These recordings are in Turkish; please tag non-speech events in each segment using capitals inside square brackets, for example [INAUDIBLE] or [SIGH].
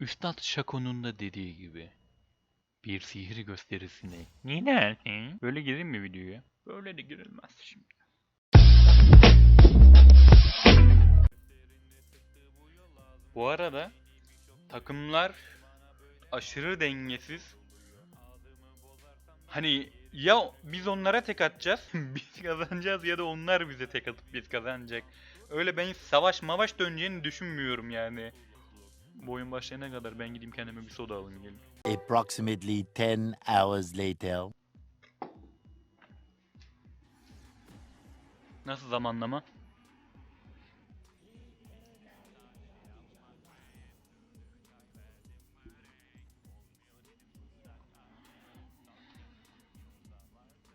Üstad Şako'nun da dediği gibi bir sihir gösterisine ne dersin? Böyle girir mi videoya? Böyle de girilmez şimdi. Bu arada takımlar aşırı dengesiz. Hani ya biz onlara tek atacağız, [LAUGHS] biz kazanacağız ya da onlar bize tek atıp biz kazanacak. Öyle ben savaş mavaş döneceğini düşünmüyorum yani. Bu oyun başlayana kadar ben gideyim kendime bir soda alayım gelin. Approximately 10 hours later. Nasıl zamanlama?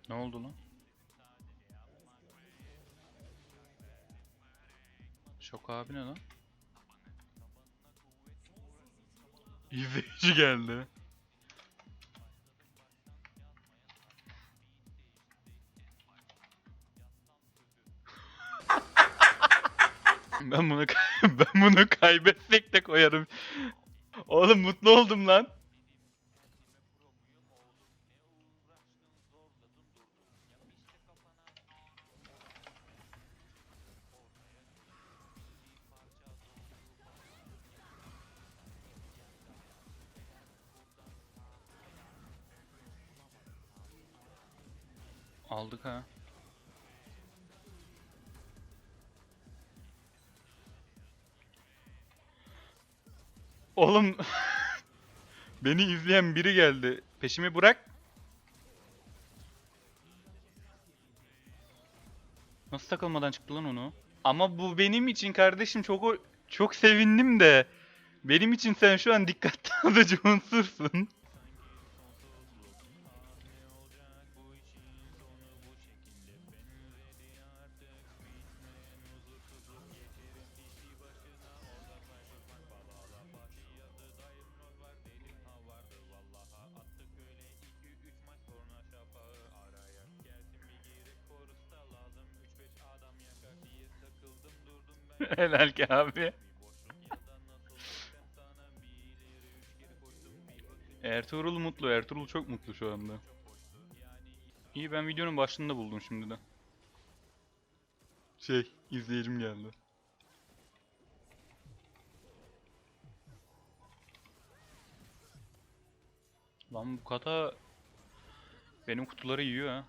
Ne oldu lan? Şok abi ne lan? İzleyici geldi. Ben bunu [LAUGHS] ben bunu kaybetsek de koyarım. Oğlum mutlu oldum lan. Aldık ha. Oğlum [LAUGHS] beni izleyen biri geldi. Peşimi bırak. Nasıl takılmadan çıktı lan onu? Ama bu benim için kardeşim çok çok sevindim de. Benim için sen şu an dikkatli [LAUGHS] alıcı unsursun. [LAUGHS] Helal ki abi. Ertuğrul mutlu. Ertuğrul çok mutlu şu anda. İyi ben videonun başında buldum şimdi de. Şey, izleyicim geldi. Lan bu kata benim kutuları yiyor ha.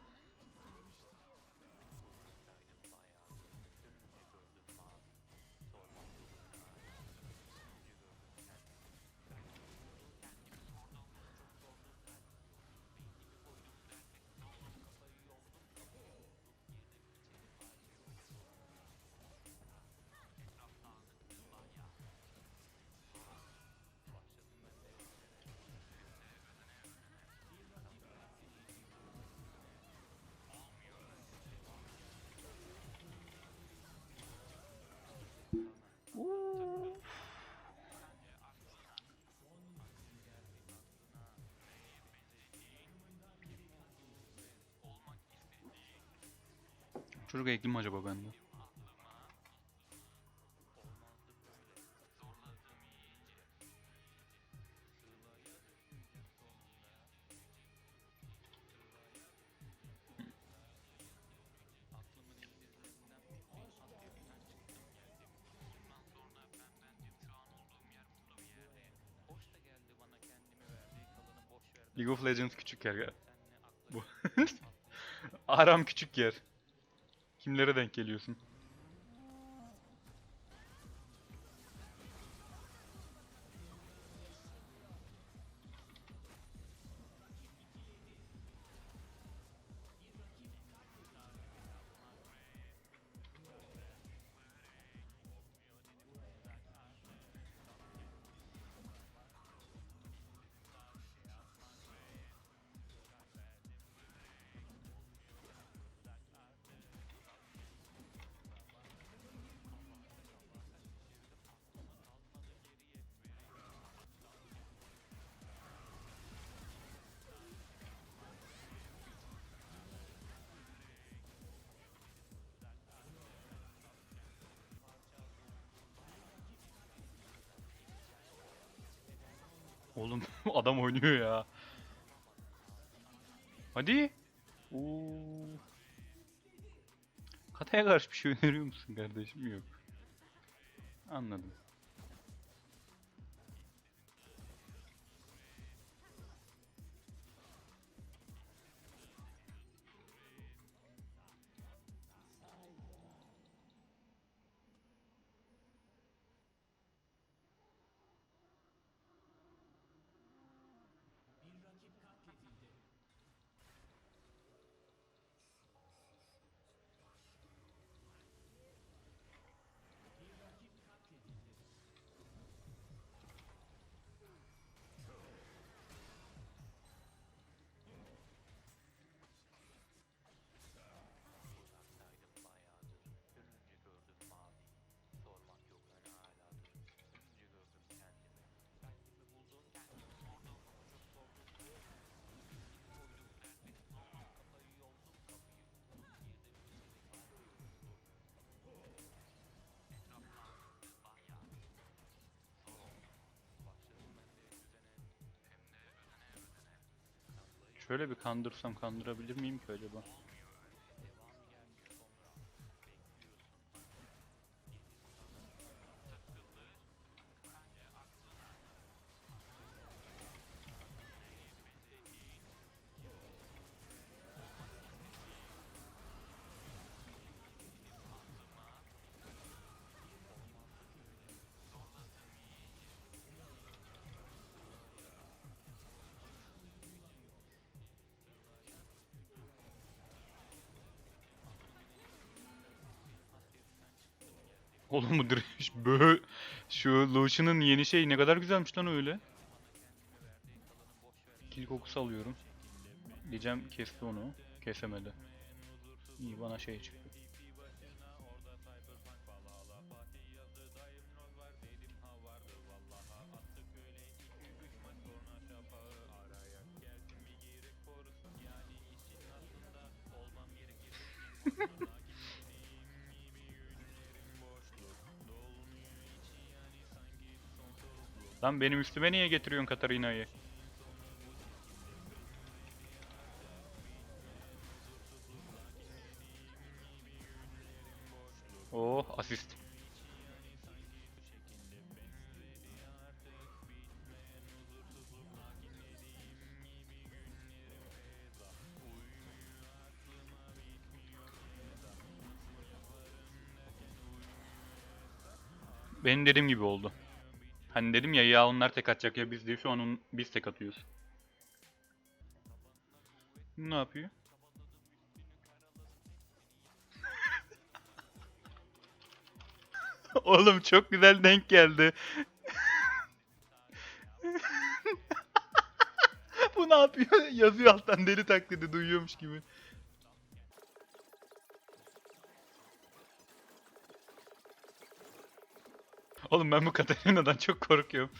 Çocuk ekli mi acaba bende? League of Legends küçük yer. Bu. [LAUGHS] Aram küçük yer. Kimlere denk geliyorsun? Oğlum [LAUGHS] adam oynuyor ya. Hadi. Oo. Kataya karşı bir şey öneriyor musun kardeşim? Yok. Anladım. Şöyle bir kandırsam kandırabilir miyim ki acaba? Oğlum bu direş bö şu Lucian'ın yeni şey ne kadar güzelmiş lan öyle. Kil kokusu alıyorum. Diyeceğim kesti onu. Kesemedi. İyi bana şey çıktı. Lan benim üstüme niye getiriyorsun Katarina'yı? Oh asist. Benim dediğim gibi oldu. Hani dedim ya ya onlar tek atacak ya biz değil şu onun, biz tek atıyoruz. Ne yapıyor? [LAUGHS] Oğlum çok güzel denk geldi. [LAUGHS] Bu ne yapıyor? Yazıyor alttan deli taklidi duyuyormuş gibi. Oğlum ben bu Katarina'dan çok korkuyorum.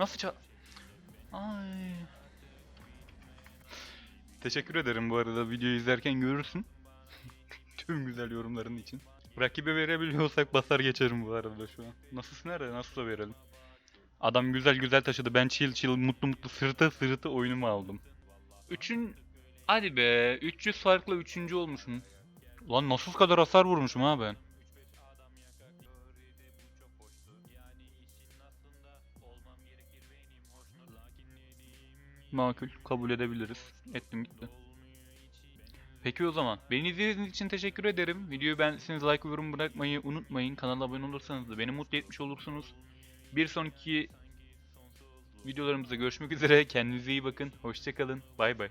Nasıl ça... Ay. Teşekkür ederim bu arada videoyu izlerken görürsün. [LAUGHS] Tüm güzel yorumların için. Rakibe verebiliyorsak basar geçerim bu arada şu an. Nasılsın nerede? Nasılsa verelim. Adam güzel güzel taşıdı. Ben chill chill mutlu mutlu sırıta sırıta oyunumu aldım. Üçün... Hadi be. 300 farklı üçüncü olmuşum. Lan nasıl kadar hasar vurmuşum ha ben. Makul. Kabul edebiliriz. Ettim gitti. Peki o zaman. Beni izlediğiniz için teşekkür ederim. Videoyu beğendiyseniz like ve yorum bırakmayı unutmayın. Kanala abone olursanız da beni mutlu etmiş olursunuz. Bir sonraki videolarımızda görüşmek üzere. Kendinize iyi bakın. Hoşçakalın. Bay bay.